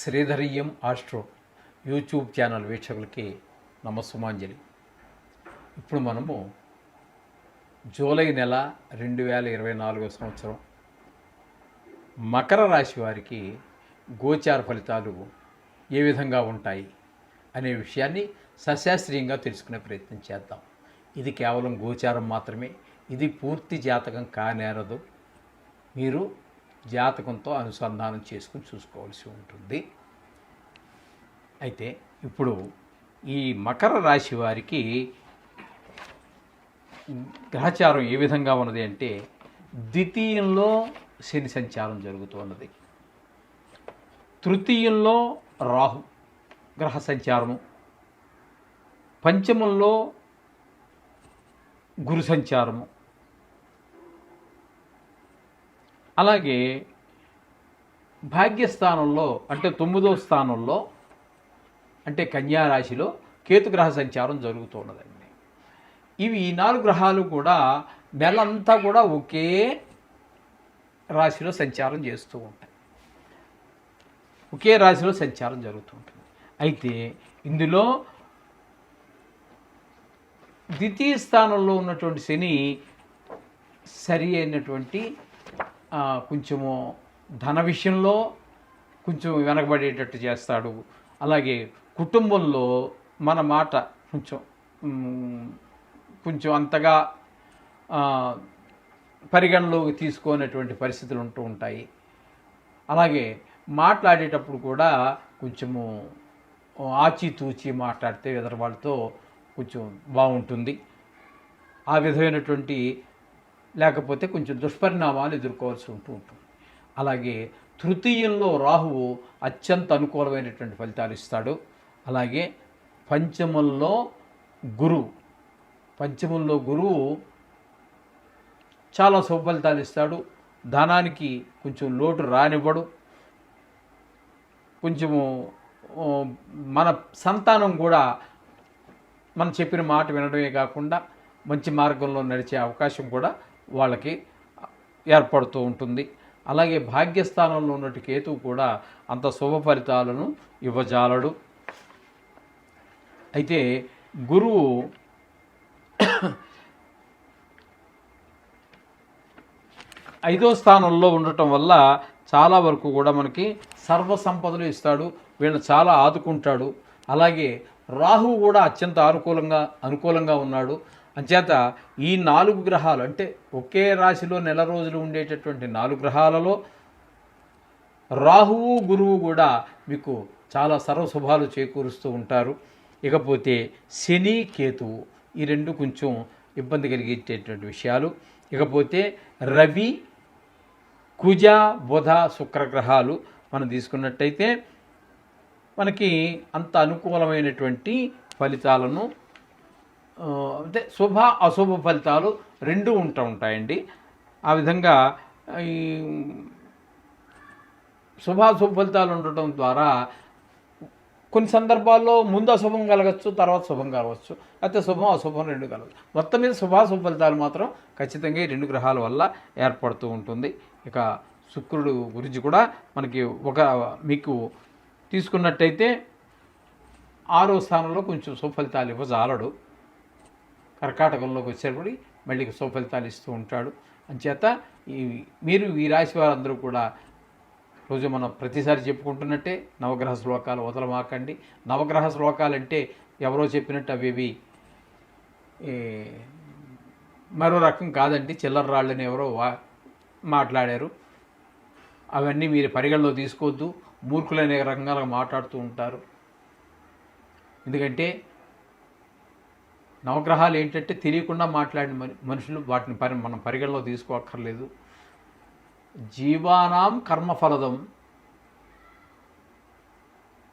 శ్రీధరియం astro YouTube channel వీక్షకులకి నమస్సుమాంజలి. ఇప్పుడు మనము జూలై నెల రెండు వేల ఇరవై నాలుగో సంవత్సరం మకర రాశి వారికి గోచార ఫలితాలు ఏ విధంగా ఉంటాయి అనే విషయాన్ని సశాస్త్రీయంగా తెలుసుకునే ప్రయత్నం చేద్దాం. ఇది కేవలం గోచారం మాత్రమే. ఇది పూర్తి జాతకం కానేరదు. మీరు జాతకంతో అనుసంధానం చేసుకుని చూసుకోవాల్సి ఉంటుంది. అయితే ఇప్పుడు ఈ మకర రాశి వారికి గ్రహచారం ఏ విధంగా ఉన్నది అంటే ద్వితీయంలో శని సంచారం జరుగుతున్నది తృతీయంలో రాహు గ్రహ సంచారము. పంచమంలో గురు సంచారము. అలాగే భాగ్యస్థానంలో అంటే తొమ్మిదో స్థానంలో అంటే కన్యా రాశిలో కేతుగ్రహ సంచారం జరుగుతున్నదండి ఇవి ఈ నాలుగు గ్రహాలు కూడా నెలంతా కూడా ఒకే రాశిలో సంచారం చేస్తూ ఉంటాయి. ఒకే రాశిలో సంచారం జరుగుతూ ఉంటుంది. అయితే ఇందులో ద్వితీయ స్థానంలో ఉన్నటువంటి శని సరి అయినటువంటి కొంచెము ధన విషయంలో కొంచెం వెనకబడేటట్టు చేస్తాడు. అలాగే కుటుంబంలో మన మాట కొంచెం కొంచెం అంతగా పరిగణలోకి తీసుకోనటువంటి పరిస్థితులు ఉంటూ ఉంటాయి. అలాగే మాట్లాడేటప్పుడు కూడా కొంచెము ఆచితూచి మాట్లాడితే ఎదరవాళ్ళతో కొంచెం బాగుంటుంది. ఆ విధమైనటువంటి లేకపోతే కొంచెం దుష్పరిణామాలు ఎదుర్కోవాల్సి ఉంటూ ఉంటుంది. అలాగే తృతీయంలో రాహువు అత్యంత అనుకూలమైనటువంటి ఫలితాలు ఇస్తాడు. అలాగే పంచమంలో గురువు. పంచమంలో గురువు చాలా సుఫలితాలు ఇస్తాడు. ధనానికి కొంచెం లోటు రానివ్వడు. కొంచెము మన సంతానం కూడా మనం చెప్పిన మాట వినడమే కాకుండా మంచి మార్గంలో నడిచే అవకాశం కూడా వాళ్ళకి ఏర్పడుతూ ఉంటుంది. అలాగే భాగ్యస్థానంలో ఉన్నటి కేతు కూడా అంత శుభ ఫలితాలను ఇవ్వజాలడు. అయితే గురువు ఐదో స్థానంలో ఉండటం వల్ల చాలా వరకు కూడా మనకి సర్వ సంపదలు ఇస్తాడు. వీళ్ళని చాలా ఆదుకుంటాడు. అలాగే రాహువు కూడా అత్యంత అనుకూలంగా అనుకూలంగా ఉన్నాడు. అంచేత ఈ నాలుగు గ్రహాలు అంటే ఒకే రాశిలో నెల రోజులు ఉండేటటువంటి నాలుగు గ్రహాలలో రాహువు గురువు కూడా మీకు చాలా సర్వశుభాలు చేకూరుస్తూ ఉంటారు. ఇకపోతే శని కేతువు ఈ రెండు కొంచెం ఇబ్బంది కలిగించేటువంటి విషయాలు. ఇకపోతే రవి కుజ బుధ శుక్ర గ్రహాలు మనం తీసుకున్నట్టయితే మనకి అంత అనుకూలమైనటువంటి ఫలితాలను అంటే శుభ అశుభ ఫలితాలు రెండు ఉంటూ ఉంటాయండి. ఆ విధంగా ఈ శుభాశుభ ఫలితాలు ఉండటం ద్వారా కొన్ని సందర్భాల్లో ముందు అశుభం కలగచ్చు తర్వాత శుభం కలగచ్చు అయితే శుభం అశుభం రెండు కలగచ్చు మొత్తం మీద శుభాశుభ ఫలితాలు మాత్రం ఖచ్చితంగా ఈ రెండు గ్రహాల వల్ల ఏర్పడుతూ ఉంటుంది. ఇక శుక్రుడు గురించి కూడా మనకి ఒక మీకు తీసుకున్నట్టయితే ఆరో స్థానంలో కొంచెం సుఫలితాలు ఇవ్వజాలడు. కర్కాటకంలోకి వచ్చేటప్పుడు మళ్ళీ సుఫలితాలు ఇస్తూ ఉంటాడు. అంచేత ఈ మీరు ఈ రాశి వారందరూ కూడా రోజు మనం ప్రతిసారి చెప్పుకుంటున్నట్టే నవగ్రహ శ్లోకాలు వదలమాకండి. నవగ్రహ శ్లోకాలు అంటే ఎవరో చెప్పినట్టు అవేవి మరో రకం కాదండి. చిల్లర రాళ్ళని ఎవరో వా మాట్లాడారు. అవన్నీ మీరు పరిగణలో తీసుకోవద్దు. మూర్ఖులనే రకంగా మాట్లాడుతూ ఉంటారు. ఎందుకంటే నవగ్రహాలు ఏంటంటే తెలియకుండా మాట్లాడిన మనుషులు వాటిని పరి మనం పరిగణలో తీసుకోక్కర్లేదు. జీవానాం కర్మఫలదం.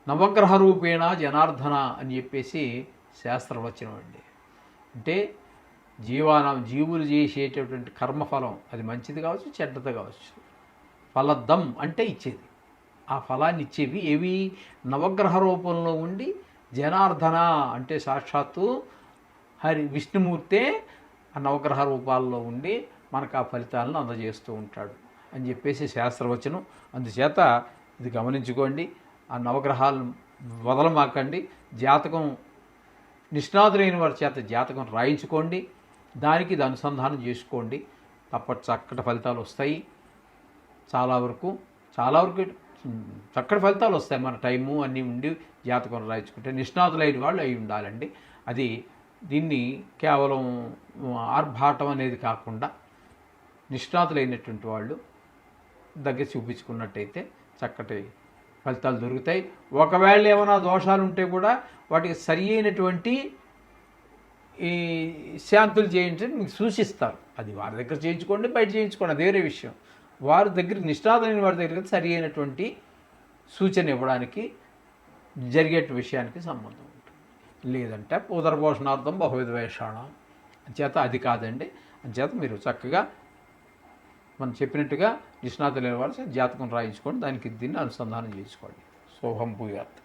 నవగ్రహ రూపేణ జనార్దన అని చెప్పేసి శాస్త్రవచనం అండి. అంటే జీవానం జీవులు చేసేటటువంటి కర్మఫలం అది మంచిది కావచ్చు చెడ్డది కావచ్చు. ఫలదం అంటే ఇచ్చేది. ఆ ఫలాన్ని ఇచ్చేవి ఏవి? నవగ్రహ రూపంలో ఉండి జనార్దన అంటే సాక్షాత్తు హరి విష్ణుమూర్తే ఆ నవగ్రహ రూపాల్లో ఉండి మనకు ఆ ఫలితాలను అందజేస్తూ ఉంటాడు అని చెప్పేసి శాస్త్రవచనం. అందుచేత ఇది గమనించుకోండి ఆ నవగ్రహాలు వదలమాకండి. జాతకం నిష్ణాతులైన వారి చేత జాతకం రాయించుకోండి దానికి ఇది అనుసంధానం చేసుకోండి. తప్ప చక్కటి ఫలితాలు వస్తాయి. చాలా వరకు చాలా వరకు చక్కటి ఫలితాలు వస్తాయి మన టైము అన్నీ ఉండి జాతకం రాయించుకుంటే. నిష్ణాతులైన వాళ్ళు అయి ఉండాలండి. అది దీన్ని కేవలం ఆర్భాటం అనేది కాకుండా నిష్ణాతులైనటువంటి వాళ్ళు దగ్గర చూపించుకున్నట్టయితే చక్కటి ఫలితాలు దొరుకుతాయి. ఒకవేళ ఏమైనా దోషాలు ఉంటే కూడా వాటికి సరి అయినటువంటి ఈ శాంతులు చేయించని మీకు సూచిస్తారు. అది వారి దగ్గర చేయించుకోండి బయట చేయించుకోండి అది వేరే విషయం. వారి దగ్గర నిష్ణాతులైన వారి దగ్గర సరి అయినటువంటి సూచన ఇవ్వడానికి జరిగే విషయానికి సంబంధం. లేదంటే ఉదరపోషణార్థం బహువిధ వేషాణం చేత అది కాదండి. చేత మీరు చక్కగా మనం చెప్పినట్టుగా నిష్ణాతులైన వాళ్ళు జాతకం రాయించుకోండి. దానికి దీన్ని అనుసంధానం చేసుకోండి. శోభం భూయాత్.